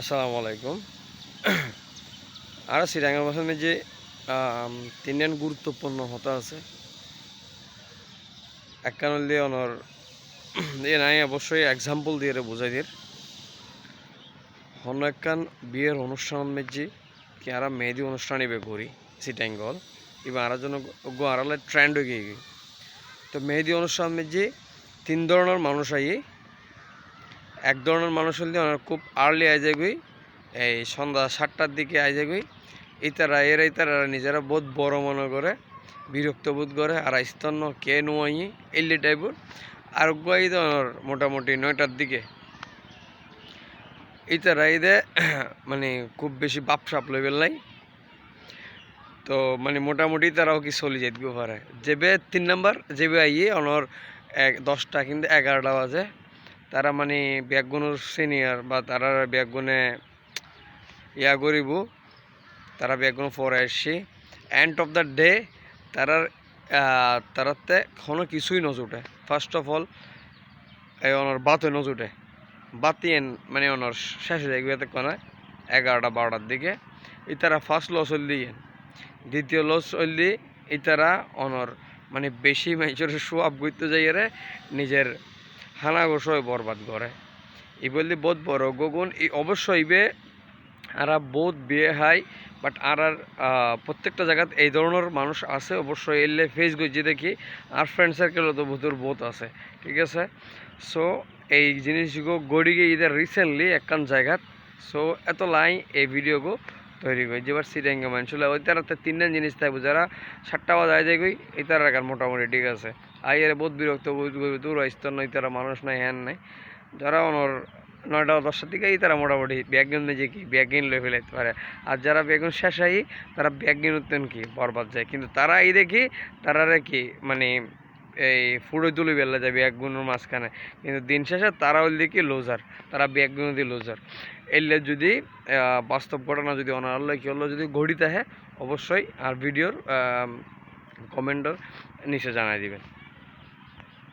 আসসালামু আলাইকুম। আর শ্রীরাঙ্গার মাধ্যমে যে তিনজন গুরুত্বপূর্ণ হতা আছে, একখান দিয়ে অনর, এ নাই, অবশ্যই এক্সাম্পল দিয়ে বুঝাই দির। হন একখান বিয়ের অনুষ্ঠান মেজি কি আর মেহেদি অনুষ্ঠান ইবে করি, সিটাঙ্গল ইবা আর জন্য গো আড়ালে ট্রেন্ড হয়ে গিয়ে তো মেহেদি অনুষ্ঠান মেজি তিন ধরনের মানুষ আই এক ধরনের মানুষ হলে ওনার খুব আর্লি আই যাগুই এই সন্ধ্যা সাতটার দিকে আই যাগুই ইতারা, এরা ইতারা নিজেরা বহুত বড় মনে করে, বিরক্ত বোধ করে, আর স্তন্য কে নোয়াই, এলি টাইপের। আর গাই ওনার মোটামুটি নয়টার দিকে। ইতারা ইদে মানে খুব বেশি বাপ সাপ লই বেলাই তো মানে মোটামুটি তারাও কি চলি যেতে পারে। যেবে তিন নাম্বার, যেবে আইয়ে অনর এক দশটা কিন্তু এগারোটা বাজে। তারা মানে ব্যাগগুনোর সিনিয়র বা তারা ব্যাগগুনে ইয়া করিব, তারা ব্যাগগুলো পরে আসছি। এন্ড অফ দ্য ডে তারার তারাতে কোনো কিছুই নজুটে। ফার্স্ট অফ অল এই ওনার বাতে নজুটে। বাতিয়েন মানে ওনার শেষ হয়ে যাবে কোনায় এগারোটা বারোটার দিকে। ইতারা ফার্স্ট লস হইলি দ্বিতীয় লস হইলি, ইতারা অনর মানে বেশি মেজর আপ করতে যাইয়ে নিজের হানা গোসয় বরবাদ করে। ই বললি বহুত বড় গগুন ই অবশ্যই ইবে আরা বহুত বিয়ে হাই বাট আর আর প্রত্যেকটা জায়গাত এই ধরনের মানুষ আছে, অবশ্যই এলে ফেস গজি দেখি। আর ফ্রেন্ড সার্কেলও তো বহুত বহুত আছে, ঠিক আছে? সো এই জিনিসগুলো গড়িগে ইদার রিসেন্টলি একখান জায়গাত। সো এত লাই এই ভিডিওগো তৈরি করি। যেবার সিরেঙ্গে মানুষ ওই তারাতে তিনটা জিনিস থাকবে, যারা সাতটা বাজায় যায় গই এই তারা মোটামুটি ঠিক আছে। আইয়ারে বহুত বিরক্ত দূর স্তর নয় তারা মানুষ নাই, হ্যান নাই। যারা অনর নয়টা দশটার দিকে এই তারা মোটামুটি ব্যাগিন যে কি? ব্যাগিন লয়ে ফেলাইতে পারে। আর যারা বেগুন শেষ হয়, তারা ব্যাগিন উঠতেন কি? বরবাদ যায়। কিন্তু তারা এই দেখি, তারারে কি মানে এই ফুড়ে তুলে বেলা যায় ব্যাগগুলোর মাঝখানে। কিন্তু দিন শেষে তারা ওই দিকে লোজার তারা ব্যাগগুলো দিয়ে লোজার এলে যদি বাস্তব ঘটনা যদি অনার কি হলো যদি ঘড়িতে হ্যাঁ অবশ্যই আর ভিডিওর কমেন্টর নিচে জানাই দিবেন।